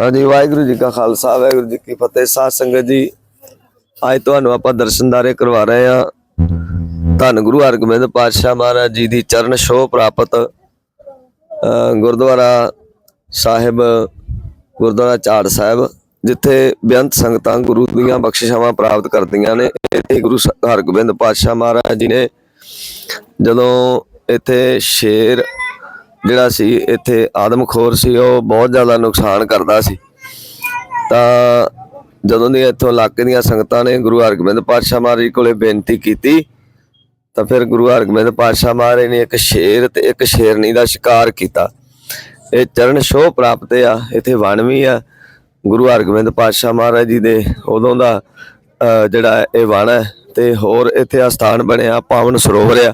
ਹਾਂਜੀ, ਵਾਹਿਗੁਰੂ ਜੀ ਕਾ ਖਾਲਸਾ, ਵਾਹਿਗੁਰੂ ਜੀ ਕੀ ਫਤਿਹ। ਸਾਧ ਸੰਗਤ ਜੀ, ਅੱਜ ਤੁਹਾਨੂੰ ਆਪਾਂ ਦਰਸ਼ਨਦਾਰੇ ਕਰਵਾ ਰਹੇ ਆ ਧੰਨ ਗੁਰੂ ਹਰਗੋਬਿੰਦ ਪਾਤਸ਼ਾਹ ਮਹਾਰਾਜ ਜੀ ਦੀ ਚਰਨ ਛੋਹ ਪ੍ਰਾਪਤ ਗੁਰਦੁਆਰਾ ਸਾਹਿਬ, ਗੁਰਦੁਆਰਾ ਝਾੜ ਸਾਹਿਬ, ਜਿੱਥੇ ਬੇਅੰਤ ਸੰਗਤਾਂ ਗੁਰੂ ਦੀਆਂ ਬਖਸ਼ਿਸ਼ਾਵਾਂ ਪ੍ਰਾਪਤ ਕਰਦੀਆਂ ਨੇ। ਇੱਥੇ ਗੁਰੂ ਸ- ਹਰਗੋਬਿੰਦ ਪਾਤਸ਼ਾਹ ਮਹਾਰਾਜ ਜੀ ਨੇ ਜਦੋਂ ਇੱਥੇ ਸ਼ੇਰ ਜਿਹੜਾ ਸੀ, ਇੱਥੇ ਆਦਮਖੋਰ ਸੀ, ਉਹ ਬਹੁਤ ਜ਼ਿਆਦਾ ਨੁਕਸਾਨ ਕਰਦਾ ਸੀ। ਤਾਂ ਜਦੋਂ ਦੀ ਇੱਥੋਂ ਇਲਾਕੇ ਦੀਆਂ ਸੰਗਤਾਂ ਨੇ ਗੁਰੂ ਹਰਗੋਬਿੰਦ ਪਾਤਸ਼ਾਹ ਮਹਾਰਾਜ ਜੀ ਕੋਲੇ ਬੇਨਤੀ ਕੀਤੀ, ਤਾਂ ਫਿਰ ਗੁਰੂ ਹਰਗੋਬਿੰਦ ਪਾਤਸ਼ਾਹ ਮਹਾਰਾਜ ਨੇ ਇੱਕ ਸ਼ੇਰ ਤੇ ਇੱਕ ਸ਼ੇਰਨੀ ਦਾ ਸ਼ਿਕਾਰ ਕੀਤਾ। ਇਹ ਚਰਨ ਛੋਹ ਪ੍ਰਾਪਤ ਆ, ਇੱਥੇ ਵਣ ਵੀ ਆ। ਗੁਰੂ ਹਰਗੋਬਿੰਦ ਪਾਤਸ਼ਾਹ ਮਹਾਰਾਜ ਜੀ ਦੇ ਉਦੋਂ ਦਾ ਜਿਹੜਾ ਇਹ ਵਣ ਹੈ ਤੇ ਹੋਰ ਇੱਥੇ ਆ ਸਥਾਨ ਬਣਿਆ, ਪਾਵਨ ਸਰੋਵਰ ਆ,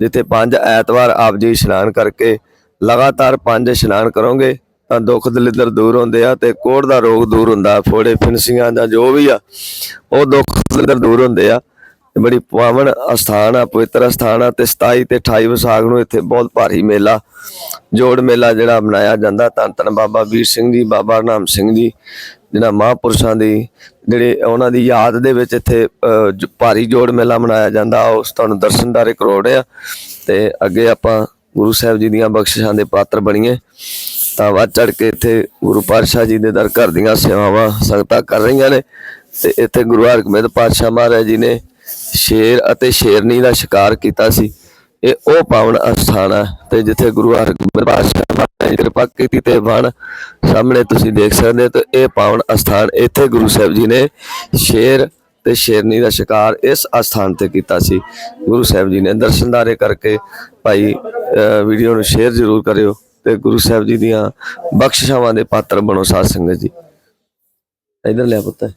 ਜਿੱਥੇ ਪੰਜ ਐਤਵਾਰ ਆਪ ਜੀ ਇਸ਼ਨਾਨ ਕਰਕੇ ਲਗਾਤਾਰ ਪੰਜ ਇਸ਼ਨਾਨ ਕਰੋਗੇ ਤਾਂ ਦੁੱਖ ਦਲਿੱਦਰ ਦੂਰ ਹੁੰਦੇ ਆ ਤੇ ਕੋੜ ਦਾ ਰੋਗ ਦੂਰ ਹੁੰਦਾ ਫੋੜੇ ਫਿਨਸੀਆਂ ਦਾ ਜੋ ਵੀ ਆ ਉਹ ਦੁੱਖ ਦਲਿੱਦਰ ਦੂਰ ਹੁੰਦੇ ਆ। ਬੜੀ ਪਾਵਨ ਅਸਥਾਨ ਆ ਪਵਿੱਤਰ ਅਸਥਾਨ ਆ ਤੇ 27 ਤੇ 28 ਵਿਸਾਖ ਨੂੰ ਇੱਥੇ ਬਹੁਤ ਭਾਰੀ ਮੇਲਾ ਜੋੜ ਮੇਲਾ ਜਿਹੜਾ ਮਨਾਇਆ ਜਾਂਦਾ। ਧੰਨ ਧੰਨ ਬਾਬਾ ਵੀਰ ਸਿੰਘ ਜੀ ਬਾਬਾ ਨਾਮ ਸਿੰਘ ਜੀ ਜਿਹੜਾ ਮਹਾਂਪੁਰਸ਼ਾਂ ਦੀ ਜਿਹੜੇ ਉਹਨਾਂ ਦੀ ਯਾਦ ਦੇ ਵਿੱਚ ਇੱਥੇ ਅਹ, ਭਾਰੀ ਜੋੜ ਮੇਲਾ ਮਨਾਇਆ ਜਾਂਦਾ। ਉਸ ਤੁਹਾਨੂੰ ਦਰਸ਼ਨਦਾਰੇ ਕਰੋੜ ਆ ਤੇ ਅੱਗੇ ਆਪਾਂ ਗੁਰੂ ਸਾਹਿਬ ਜੀ ਦੀਆਂ ਬਖਸ਼ਿਸ਼ਾਂ ਦੇ ਪਾਤਰ ਬਣੀਏ, ਤਾਂ ਵੱਧ ਚੜ ਕੇ ਇੱਥੇ ਗੁਰੂ ਪਾਤਸ਼ਾਹ ਜੀ ਦੇ ਦਰ ਘਰ ਦੀਆਂ ਸੇਵਾਵਾਂ ਸੰਗਤਾਂ ਕਰ ਰਹੀਆਂ ਨੇ, ਤੇ ਇੱਥੇ ਗੁਰੂ ਹਰਗੋਬਿੰਦ ਪਾਤਸ਼ਾਹ ਮਹਾਰਾਜ ਜੀ ਨੇ ਸ਼ੇਰ ਅਤੇ ਸ਼ੇਰਨੀ ਦਾ ਸ਼ਿਕਾਰ ਕੀਤਾ ਸੀ। ਇਹ ਉਹ ਪਾਵਨ ਅਸਥਾਨ ਹੈ ਤੇ ਜਿੱਥੇ ਗੁਰੂ ਹਰਗੋਬਿੰਦ ਪਾਤਸ਼ਾਹ ਮਹਾਰਾਜ ਨੇ ਕਿਰਪਾ ਕੀਤੀ ਤੇ ਬਣ ਸਾਹਮਣੇ ਤੁਸੀਂ ਦੇਖ ਸਕਦੇ ਹੋ, ਤੇ ਇਹ ਪਾਵਨ ਅਸਥਾਨ ਇੱਥੇ ਗੁਰੂ ਸਾਹਿਬ ਜੀ ਨੇ ਸ਼ੇਰ ਤੇ ਸ਼ੇਰਨੀ ਦਾ ਸ਼ਿਕਾਰ ਇਸ ਅਸਥਾਨ ਤੇ ਕੀਤਾ ਸੀ। ਗੁਰੂ ਸਾਹਿਬ ਜੀ ਨੇ ਦਰਸ਼ਨਦਾਰੇ ਕਰਕੇ ਭਾਈ, ਅਹ, ਵੀਡੀਓ ਨੂੰ ਸ਼ੇਅਰ ਜ਼ਰੂਰ ਕਰਿਓ ਤੇ ਗੁਰੂ ਸਾਹਿਬ ਜੀ ਦੀਆਂ ਬਖਸ਼ਿਸ਼ਾਵਾਂ ਦੇ ਪਾਤਰ ਬਣੋ ਸਾਧ ਸੰਗਤ ਜੀ। ਇਧਰ ਲਿਆ ਪੁੱਤ।